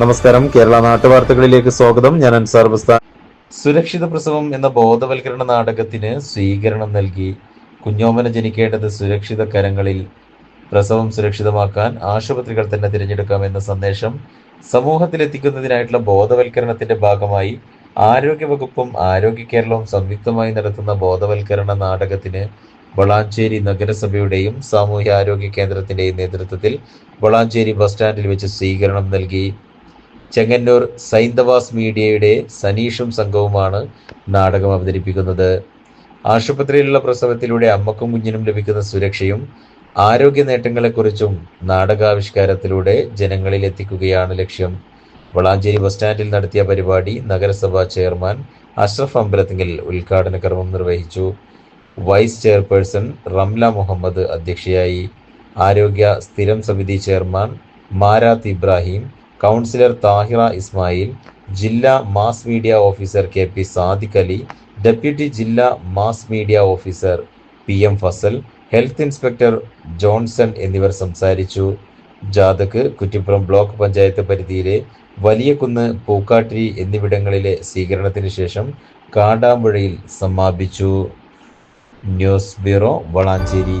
നമസ്കാരം. കേരള നാട്ടുവാർത്തകളിലേക്ക് സ്വാഗതം. ഞാൻ അൻസാർ ബസ്താൻ. സുരക്ഷിത പ്രസവം എന്ന ബോധവൽക്കരണ നാടകത്തിന് സ്വീകരണം നൽകി കുഞ്ഞോമന ജനിക്കേണ്ടത് സുരക്ഷിത കരങ്ങളിൽ പ്രസവം സുരക്ഷിതമാക്കാൻ ആശുപത്രികൾ തന്നെ തിരഞ്ഞെടുക്കാമെന്ന സന്ദേശം സമൂഹത്തിലെത്തിക്കുന്നതിനായിട്ടുള്ള ബോധവൽക്കരണത്തിന്റെ ഭാഗമായി ആരോഗ്യവകുപ്പും ആരോഗ്യ കേരളവും സംയുക്തമായി നടത്തുന്ന ബോധവൽക്കരണ നാടകത്തിന് വളാഞ്ചേരി നഗരസഭയുടെയും സാമൂഹ്യ ആരോഗ്യ കേന്ദ്രത്തിന്റെയും നേതൃത്വത്തിൽ വളാഞ്ചേരി ബസ് സ്റ്റാൻഡിൽ വെച്ച് സ്വീകരണം നൽകി ചെങ്ങന്നൂർ സൈന്ദവാസ് മീഡിയയുടെ സനീഷും സംഘവുമാണ് നാടകം അവതരിപ്പിക്കുന്നത്. ആശുപത്രിയിലുള്ള പ്രസവത്തിലൂടെ അമ്മക്കും കുഞ്ഞിനും ലഭിക്കുന്ന സുരക്ഷയും ആരോഗ്യ നേട്ടങ്ങളെക്കുറിച്ചും നാടകാവിഷ്കാരത്തിലൂടെ ജനങ്ങളിൽ എത്തിക്കുകയാണ് ലക്ഷ്യം. വളാഞ്ചേരി ബസ് സ്റ്റാൻഡിൽ നടത്തിയ പരിപാടി നഗരസഭാ ചെയർമാൻ അഷ്റഫ് അമ്പലത്തിങ്കൽ ഉദ്ഘാടന കർമ്മം നിർവഹിച്ചു. വൈസ് ചെയർപേഴ്സൺ റംല മുഹമ്മദ് അധ്യക്ഷയായി. ആരോഗ്യ സ്ഥിരം സമിതി ചെയർമാൻ മാരാത്ത് ഇബ്രാഹിം കൗൺസിലർ താഹിറ ഇസ്മായിൽ ജില്ലാ mass media officer K P Sadiq Ali deputy ജില്ലാ mass media officer P M Fazal health inspector Johnson എന്നിവർ സംസാരിച്ചു. ജാഥക്ക് കുറ്റിപ്പുറം ബ്ലോക്ക് പഞ്ചായത്ത് പരിധിയിലെ വലിയകുന്ന് പൂക്കാട്ടിരി എന്നിവിടങ്ങളിലെ സ്വീകരണത്തിന് ശേഷം കാടാമ്പുഴയിൽ സമാപിച്ചു. News bureau Valanchery.